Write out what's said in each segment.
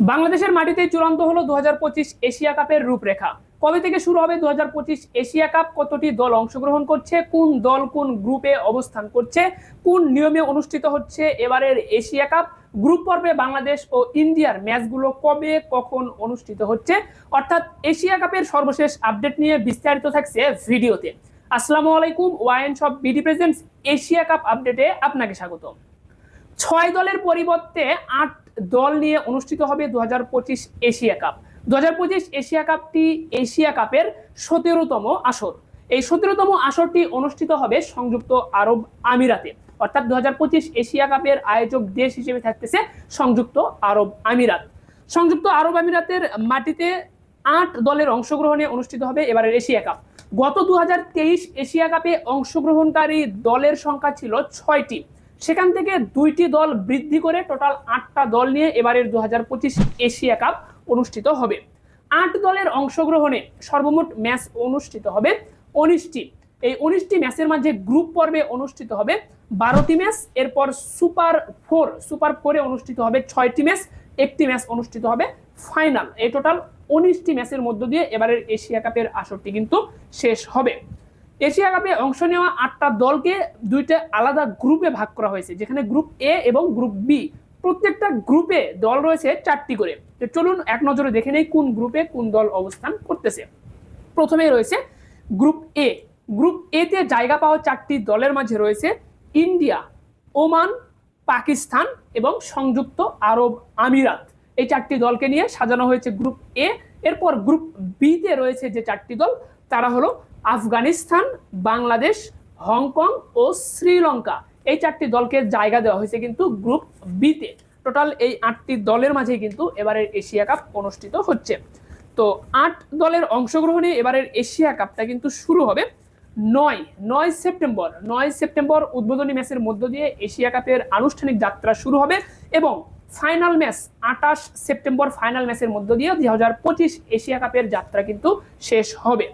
বাংলাদেশের মাটিতে চূড়ান্ত হলো দুহাজার পঁচিশ এশিয়া কাপের রূপরেখা। কবে থেকে শুরু হবে দুহাজার পঁচিশ এশিয়া কাপ? কতটি দল অংশগ্রহণ করছে? কোন দল কোন গ্রুপে অবস্থান করছে? কোন নিয়মে অনুষ্ঠিত হচ্ছে এবারের এশিয়া কাপ? গ্রুপ পর্বে বাংলাদেশ ও ইন্ডিয়ার ম্যাচগুলো কবে, কখন অনুষ্ঠিত হচ্ছে? অর্থাৎ এশিয়া কাপের সর্বশেষ আপডেট নিয়ে বিস্তারিত থাকছে ভিডিওতে। আসসালামু আলাইকুম, ওয়াইন সব বিডি প্রেজেন্টস, এশিয়া কাপ আপডেটে আপনাকে স্বাগত ছয় দলের পরিবর্তে আট দল নিয়ে অনুষ্ঠিত হবে দু হাজার পঁচিশ এশিয়া কাপ। দু হাজার পঁচিশ এশিয়া কাপটি এশিয়া কাপের সতেরোতম আসর। এই সতেরোতম আসরটি অনুষ্ঠিত হবে সংযুক্ত আরব আমিরাতে। অর্থাৎ দুহাজার পঁচিশ এশিয়া কাপের আয়োজক দেশ হিসেবে থাকতেছে সংযুক্ত আরব আমিরাত। সংযুক্ত আরব আমিরাতের মাটিতে আট দলের অংশগ্রহণে অনুষ্ঠিত হবে এবারের এশিয়া কাপ। গত দু হাজার তেইশ এশিয়া কাপে অংশগ্রহণকারী দলের সংখ্যা ছিল ছয়টি। সেখান থেকে দুইটি দল বৃদ্ধি করে টোটাল আটটা দল নিয়ে এবারের দু হাজার পঁচিশ এশিয়া কাপ অনুষ্ঠিত হবে। আট দলের অংশগ্রহণে সর্বমোট ম্যাচ অনুষ্ঠিত হবে উনিশটি। এই উনিশটি ম্যাচের মাঝে গ্রুপ পর্বে অনুষ্ঠিত হবে বারোটি ম্যাচ। এরপর সুপার ফোর, সুপার ফোরে অনুষ্ঠিত হবে ছয়টি ম্যাচ। একটি ম্যাচ অনুষ্ঠিত হবে ফাইনাল। এই টোটাল উনিশটি ম্যাচের মধ্য দিয়ে এবারের এশিয়া কাপের আসরটি কিন্তু শেষ হবে। এশিয়া কাপে অংশ নেওয়া আটটা দলকে দুইটা আলাদা গ্রুপে ভাগ করা হয়েছে, যেখানে গ্রুপ এ এবং গ্রুপ বি প্রত্যেকটা গ্রুপে দল রয়েছে চারটি করে। তো চলুন এক নজরে দেখে নেই কোন গ্রুপে কোন দল অবস্থান করতেছে। প্রথমেই রয়েছে গ্রুপ এ গ্রুপ এ তে জায়গা পাওয়া চারটি দলের মাঝে রয়েছে ইন্ডিয়া, ওমান, পাকিস্তান এবং সংযুক্ত আরব আমিরাত। এই চারটি দলকে নিয়ে সাজানো হয়েছে গ্রুপ এ এরপর গ্রুপ বি তে রয়েছে যে চারটি দল তারা হলো আফগানিস্তান, বাংলাদেশ, হংকং ও শ্রীলঙ্কা। এই চারটি দলকে জায়গা দেওয়া হয়েছে কিন্তু গ্রুপ বিতে। টোটাল এই আটটি দলের মাঝে কিন্তু এবারের এশিয়া কাপ অনুষ্ঠিত হচ্ছে। তো আট দলের অংশগ্রহণে এবারের এশিয়া কাপটা কিন্তু শুরু হবে নয় নয় সেপ্টেম্বর। নয় সেপ্টেম্বর উদ্বোধনী ম্যাচের মধ্য দিয়ে এশিয়া কাপের আনুষ্ঠানিক যাত্রা শুরু হবে এবং ফাইনাল ম্যাচ আঠাশ সেপ্টেম্বর ফাইনাল ম্যাচের মধ্য দিয়ে দুই হাজার পঁচিশ এশিয়া কাপের যাত্রা কিন্তু শেষ হবে।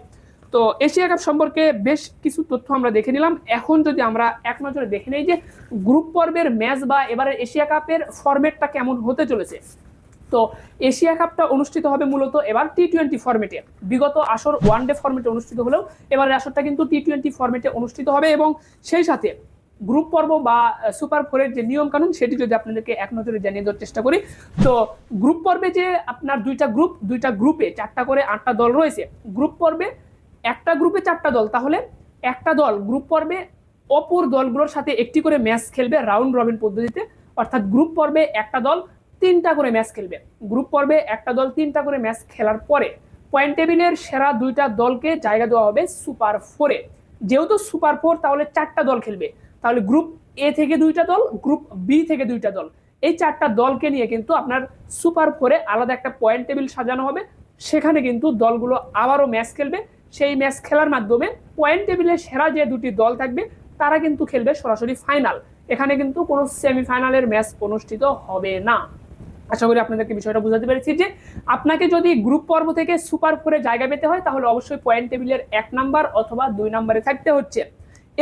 তো এশিয়া কাপ সম্পর্কে বেশ কিছু তথ্য আমরা দেখে নিলাম। এখন যদি আমরা এক নজরে দেখে নেই যে গ্রুপ পর্বের ম্যাচ বা এবারের এশিয়া কাপের ফরম্যাটটা কেমন হতে চলেছে। তো এশিয়া কাপটা অনুষ্ঠিত হবে মূলত এবার টি টোয়েন্টি ফরম্যাটে বিগত আসর ওয়ান ডে ফরম্যাটে অনুষ্ঠিত হলেও এবারের আসরটা কিন্তু টি টোয়েন্টি ফরম্যাটে অনুষ্ঠিত হবে এবং সেই সাথে গ্রুপ পর্ব বা সুপার ফোরের যে নিয়ম কানুন সেটি যদি আপনাদেরকে এক নজরে জানিয়ে দেওয়ার চেষ্টা করি, তো গ্রুপ পর্বে যে আপনার দুইটা গ্রুপ দুইটা গ্রুপে চারটা করে আটটা দল রয়েছে। গ্রুপ পর্বে একটা গ্রুপে চারটা দল, তাহলে একটা দল গ্রুপ পর্বে অপর দলগুলোর সাথে একটি করে ম্যাচ খেলবে রাউন্ড রবিন পদ্ধতিতে, অর্থাৎ গ্রুপ পর্বে একটা দল তিনটা করে ম্যাচ খেলবে। গ্রুপ পর্বে একটা দল তিনটা করে ম্যাচ খেলার পরে পয়েন্ট টেবিলের সেরা দুইটা দলকে জায়গা দেওয়া হবে সুপার ফোরে যেহেতু সুপার ফোর তাহলে চারটা দল খেলবে। তাহলে গ্রুপ এ থেকে দুইটা দল গ্রুপ বি থেকে দুইটা দল। এই চারটা দলকে নিয়ে কিন্তু আপনার সুপার ফোরে আলাদা একটা পয়েন্ট টেবিল সাজানো হবে। সেখানে কিন্তু দলগুলো আবারও ম্যাচ খেলবে। সেই ম্যাচ খেলার মাধ্যমে পয়েন্ট টেবিলে সেরা যে দুটি দল থাকবে, তারা কিন্তু খেলবে সরাসরি ফাইনাল এখানে কিন্তু কোনো সেমিফাইনালের ম্যাচ অনুষ্ঠিত হবে না। আশা করি আপনাদেরকে বিষয়টা বুঝাতে পেরেছি যে আপনাকে যদি গ্রুপ পর্ব থেকে সুপার ফোরে জায়গা পেতে হয়, তাহলে অবশ্যই পয়েন্ট টেবিলের এক নাম্বার অথবা দুই নাম্বারে থাকতে হচ্ছে।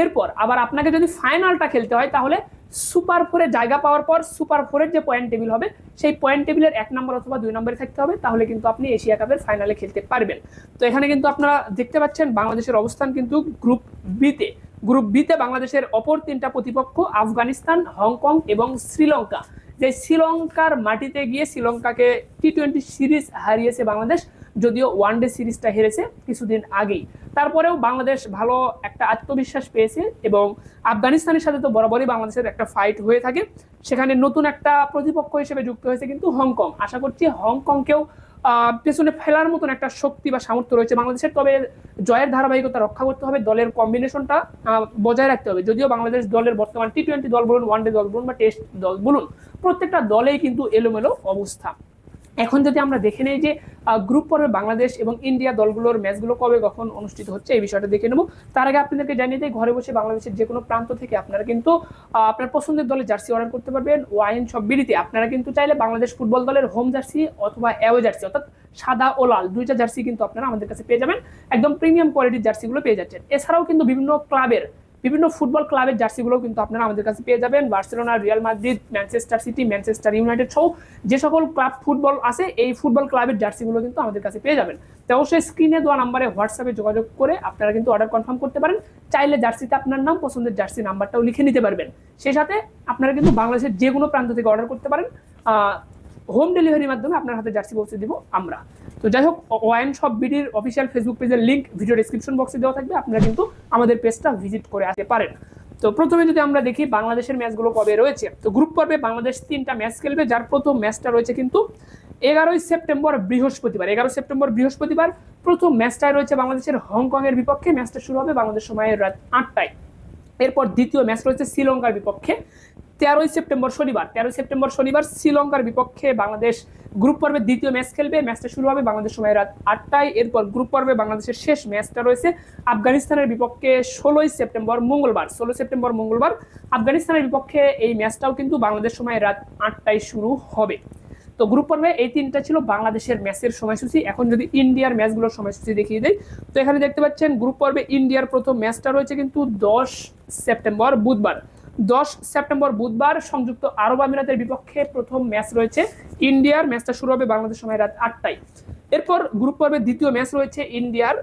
এরপর আবার আপনাকে যদি ফাইনালটা খেলতে হয়, তাহলে সুপার ফোরে জায়গা পাওয়ার পর সুপার ফোরের যে পয়েন্ট টেবিল হবে, সেই পয়েন্ট টেবিলের এক নম্বর অথবা দুই নম্বরে থাকতে হবে, তাহলে কিন্তু আপনি এশিয়া কাপের ফাইনালে খেলতে পারবেন। তো এখানে কিন্তু আপনারা দেখতে পাচ্ছেন বাংলাদেশের অবস্থান কিন্তু গ্রুপ বিতে গ্রুপ বিতে বাংলাদেশের অপর তিনটা প্রতিপক্ষ আফগানিস্তান, হংকং এবং শ্রীলঙ্কা। যে শ্রীলঙ্কার মাটিতে গিয়ে শ্রীলঙ্কাকে টি টোয়েন্টি সিরিজ হারিয়েছে বাংলাদেশ যদিও ওয়ান ডে সিরিজটা হেরেছে কিছুদিন আগেই। তারপরেও বাংলাদেশ ভালো একটা আত্মবিশ্বাস পেয়েছে এবং আফগানিস্তানের সাথে তো বরাবরই বাংলাদেশের একটা ফাইট হয়ে থাকে। সেখানে নতুন একটা প্রতিপক্ষ হিসেবে যুক্ত হয়েছে কিন্তু হংকং। আশা করছি হংকংকেও পেছনে ফেলার মতন একটা শক্তি বা সামর্থ্য রয়েছে বাংলাদেশের। তবে জয়ের ধারাবাহিকতা রক্ষা করতে হবে, দলের কম্বিনেশনটা বজায় রাখতে হবে। যদিও বাংলাদেশ দলের বর্তমান টি টোয়েন্টি দল বলুন ওয়ান ডে দল বলুন বা টেস্ট দল বলুন, প্রত্যেকটা দলেই কিন্তু এলোমেলো অবস্থা। এখন যদি আমরা দেখে নেই যে গ্রুপ পর্বে বাংলাদেশ এবং ইন্ডিয়া দলগুলোর ম্যাচগুলো কবে কখন অনুষ্ঠিত হচ্ছে, এই বিষয়টা দেখে নেব। তার আগে আপনাদেরকে জানিয়ে দিই, ঘরে বসে বাংলাদেশের যে কোনো প্রান্ত থেকে আপনারা কিন্তু আপনার পছন্দের দলের জার্সি অর্ডার করতে পারবেন। ওয়াইন সব বিড়িতে আপনারা কিন্তু চাইলে বাংলাদেশ ফুটবল দলের হোম জার্সি অথবা অ্যাওয়ে জার্সি অর্থাৎ সাদা ও লাল, দুইটা জার্সি কিন্তু আপনারা আমাদের কাছে পেয়ে যাবেন। একদম প্রিমিয়াম কোয়ালিটির জার্সিগুলো পেয়ে যাচ্ছেন। এছাড়াও কিন্তু বিভিন্ন ক্লাবের বিভিন্ন ফুটবল ক্লাবের জার্সিগুলো কিন্তু আপনারা আমাদের কাছে পেয়ে যাবেন। Barcelona, Real Madrid, Manchester City, Manchester United সহ যে সকল ক্লাব ফুটবল আছে, এই ফুটবল ক্লাবের জার্সিগুলো কিন্তু আমাদের কাছে পেয়ে যাবেন। তো অবশ্যই স্ক্রিনে দেওয়া নাম্বারে হোয়াটসঅ্যাপে যোগাযোগ করে আপনারা কিন্তু অর্ডার কনফার্ম করতে পারেন। চাইলে জার্সিতে আপনার নাম, পছন্দের জার্সি নাম্বারটাও লিখে নিতে পারবেন। সেই সাথে আপনারা কিন্তু বাংলাদেশের যে কোনো প্রান্ত থেকে অর্ডার করতে পারেন। হোম ডেলিভারির মাধ্যমে আপনার হাতে জার্সি পৌঁছে দিব আমরা। তো যাই হোক, ওয়াইন শপ বিডির অফিসিয়াল ফেসবুক পেজের লিঙ্ক ভিডিও ডিসক্রিপশন বক্সে দেওয়া থাকবে। আপনারা কিন্তু আমাদের পেজটা ভিজিট করে আসতে পারেন। তো প্রথমে যদি আমরা দেখি, বাংলাদেশের ম্যাচগুলো কবে রয়েছে? তো গ্রুপ পর্বে বাংলাদেশ তিনটা ম্যাচ খেলবে, যার প্রথম ম্যাচটা রয়েছে কিন্তু এগারোই সেপ্টেম্বর বৃহস্পতিবার। এগারো সেপ্টেম্বর বৃহস্পতিবার প্রথম ম্যাচটাই রয়েছে বাংলাদেশের হংকং এর বিপক্ষে। ম্যাচটা শুরু হবে বাংলাদেশ সময়ের রাত আটটায়। এরপর দ্বিতীয় ম্যাচ রয়েছে শ্রীলঙ্কার বিপক্ষে। তেরোই সেপ্টেম্বর শনিবার, তেরোই সেপ্টেম্বর শনিবার শ্রীলঙ্কার বিপক্ষে বাংলাদেশ গ্রুপ পর্বের দ্বিতীয় ম্যাচ খেলবে। ম্যাচটা শুরু হবে বাংলাদেশ সময় রাত আটটায়। এরপর গ্রুপ পর্বে বাংলাদেশের শেষ ম্যাচটা রয়েছে আফগানিস্তানের বিপক্ষে ষোলোই সেপ্টেম্বর মঙ্গলবার। ষোলো সেপ্টেম্বর মঙ্গলবার আফগানিস্তানের বিপক্ষে এই ম্যাচটাও কিন্তু বাংলাদেশ সময় রাত আটটায় শুরু হবে। তো গ্রুপ পর্বে এই তিনটা ছিল বাংলাদেশের ম্যাচের সময়সূচি। এখন যদি ইন্ডিয়ার ম্যাচগুলোর সময়সূচি দেখিয়ে দেয় তো এখানে দেখতে পাচ্ছেন গ্রুপ পর্বে ইন্ডিয়ার প্রথম ম্যাচটা রয়েছে কিন্তু দশ সেপ্টেম্বর বুধবার। দশ সেপ্টেম্বর বুধবার সংযুক্ত আরব আমিরাতের বিপক্ষে প্রথম ম্যাচ রয়েছে ইন্ডিয়ার, ম্যাচটা শুরু হবে বাংলাদেশ সময় রাত আটটায়। এরপর গ্রুপ পর্বের দ্বিতীয় ম্যাচ রয়েছে ইন্ডিয়ার,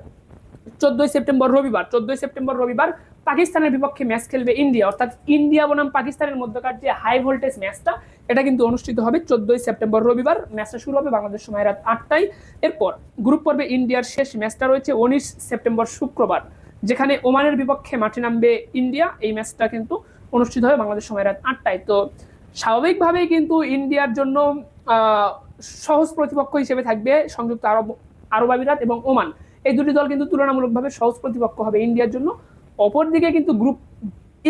চোদ্দই সেপ্টেম্বর রবিবার। চোদ্দই সেপ্টেম্বর রবিবার পাকিস্তানের বিপক্ষে ম্যাচ খেলবে ইন্ডিয়া। অর্থাৎ ইন্ডিয়া বনাম পাকিস্তানের মধ্যকার যে হাই ভোল্টেজ ম্যাচটা, এটা কিন্তু অনুষ্ঠিত হবে চোদ্দই সেপ্টেম্বর রবিবার। ম্যাচটা শুরু হবে বাংলাদেশ সময় রাত আটটায়। এরপর গ্রুপ পর্বে ইন্ডিয়ার শেষ ম্যাচটা রয়েছে উনিশ সেপ্টেম্বর শুক্রবার, যেখানে ওমানের বিপক্ষে মাঠে নামবে ইন্ডিয়া। এই ম্যাচটা কিন্তু অনুষ্ঠিত হবে বাংলাদেশ সময় রাত আটটায়। তো স্বাভাবিকভাবেই কিন্তু ইন্ডিয়ার জন্য সহজ প্রতিপক্ষ হিসেবে থাকবে সংযুক্ত আরব আরব আমিরাত এবং ওমান। এই দুটি দল কিন্তু তুলনামূলকভাবে সহজ প্রতিপক্ষ হবে ইন্ডিয়ার জন্য। অপরদিকে কিন্তু গ্রুপ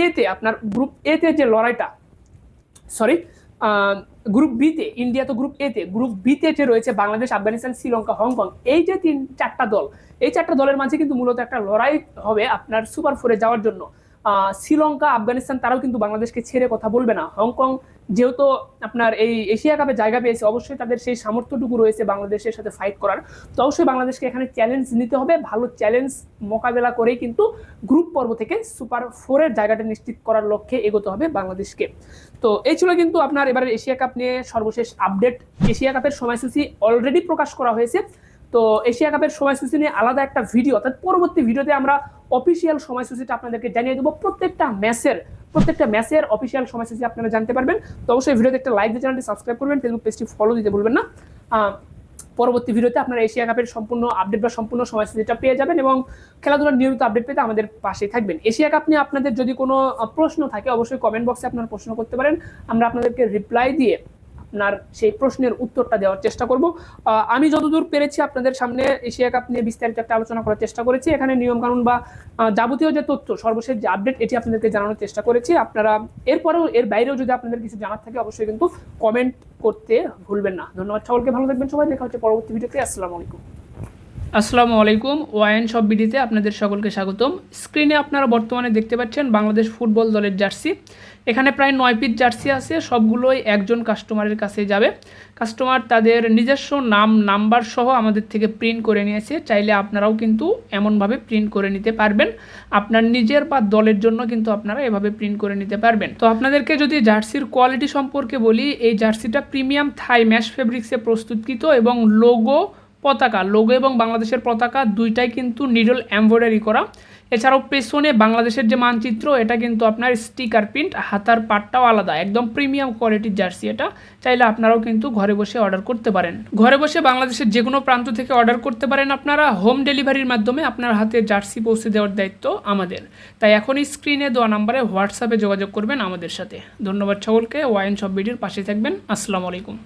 এতে আপনার, গ্রুপ এতে যে লড়াইটা, সরি গ্রুপ বিতে, ইন্ডিয়া তো গ্রুপ এতে, গ্রুপ বিতে যে রয়েছে বাংলাদেশ, আফগানিস্তান, শ্রীলঙ্কা, হংকং, এই যে তিন, চারটা দল, এই চারটা দলের মাঝে কিন্তু মূলত একটা লড়াই হবে আপনার সুপার ফোরে যাওয়ার জন্য। শ্রীলঙ্কা, আফগানিস্তান, তারাও কিন্তু বাংলাদেশকে ছেড়ে কথা বলবে না। হংকং যেহেতু আপনার এই এশিয়া কাপে জায়গা পেয়েছে, অবশ্যই তাদের সেই সামর্থ্যটুকু রয়েছে বাংলাদেশের সাথে ফাইট করার। তো অবশ্যই বাংলাদেশকে এখানে চ্যালেঞ্জ নিতে হবে, ভালো চ্যালেঞ্জ মোকাবেলা করেই কিন্তু গ্রুপ পর্ব থেকে সুপার ফোরের জায়গাটা নিশ্চিত করার লক্ষ্যে এগোতে হবে বাংলাদেশকে। তো এই ছিল কিন্তু আপনার এবারে এশিয়া কাপ নিয়ে সর্বশেষ আপডেট এশিয়া কাপের সময়সূচি অলরেডি প্রকাশ করা হয়েছে। তো এশিয়া কাপের সময়সূচি নিয়ে আলাদা একটা ভিডিও অর্থাৎ পরবর্তী ভিডিওতে আমরা অফিসিয়াল সময়সূচিটা আপনাদেরকে জানিয়ে দেবো। প্রত্যেকটা ম্যাচের প্রত্যেকটা ম্যাচের অফিসিয়াল সময়সূচি আপনারা জানতে পারবেন। তো অবশ্যই ভিডিওতে একটা লাইক দিয়ে চ্যানেলটি সাবস্ক্রাইব করবেন ফেসবুক পেজটি ফলো দিতে ভুলবেন না। পরবর্তী ভিডিওতে আপনারা এশিয়া কাপের সম্পূর্ণ আপডেট বা সম্পূর্ণ সময়সূচিটা পেয়ে যাবেন এবং খেলাধুলার নিয়মিত আপডেট পেতে আমাদের পাশেই থাকবেন। এশিয়া কাপ নিয়ে আপনাদের যদি কোনো প্রশ্ন থাকে, অবশ্যই কমেন্ট বক্সে আপনারা প্রশ্ন করতে পারেন। আমরা আপনাদেরকে রিপ্লাই দিয়ে আপনার সেই প্রশ্নের উত্তরটা দেওয়ার চেষ্টা করব। আমি যতদূর পেরেছি আপনাদের সামনে এশিয়া কাপ নিয়ে বিস্তারিত একটা আলোচনা করার চেষ্টা করেছি। এখানে নিয়মকানুন বা যাবতীয় যে তথ্য, সর্বশেষ যে আপডেট এটি আপনাদেরকে জানানোর চেষ্টা করেছি। আপনারা এরপরেও, এর বাইরেও যদি আপনাদের কিছু জানার থাকে, অবশ্যই কিন্তু কমেন্ট করতে ভুলবেন না। ধন্যবাদ সকলকে, ভালো থাকবেন সবাই। দেখা হচ্ছে পরবর্তী ভিডিওতে আসসালামু আলাইকুম। আসসালামু আলাইকুম, ওয়াইন সব বিডিতে আপনাদের সকলকে স্বাগতম। স্ক্রিনে আপনারা বর্তমানে দেখতে পাচ্ছেন বাংলাদেশ ফুটবল দলের জার্সি। এখানে প্রায় নয় পিস জার্সি আছে, সবগুলোই একজন কাস্টমারের কাছে যাবে। কাস্টমার তাদের নিজস্ব নাম, নাম্বার সহ আমাদের থেকে প্রিন্ট করে নিয়েছে। চাইলে আপনারাও কিন্তু এমনভাবে প্রিন্ট করে নিতে পারবেন। আপনার নিজের বা দলের জন্য কিন্তু আপনারা এভাবে প্রিন্ট করে নিতে পারবেন। তো আপনাদেরকে যদি জার্সির কোয়ালিটি সম্পর্কে বলি, এই জার্সিটা প্রিমিয়াম থাই ম্যাশ ফেব্রিক্সে প্রস্তুতকৃত এবং লোগো পতাকা, লোগো এবং বাংলাদেশের পতাকা দুইটাই কিন্তু নিডল এমব্রয়ডারি করা। এছাড়াও পেছনে বাংলাদেশের যে মানচিত্র, এটা কিন্তু আপনার স্টিকার প্রিন্ট হাতার পাটটাও আলাদা, একদম প্রিমিয়াম কোয়ালিটির জার্সি এটা। চাইলে আপনারাও কিন্তু ঘরে বসে অর্ডার করতে পারেন। ঘরে বসে বাংলাদেশের যে কোনো প্রান্ত থেকে অর্ডার করতে পারেন আপনারা। হোম ডেলিভারির মাধ্যমে আপনার হাতে জার্সি পৌঁছে দেওয়ার দায়িত্ব আমাদের। তাই এখনই স্ক্রিনে দেওয়া নাম্বারে হোয়াটসঅ্যাপে যোগাযোগ করবেন আমাদের সাথে। ধন্যবাদ সকলকে, ওয়াইন সব ভিডিওর পাশে থাকবেন। আসসালামু আলাইকুম।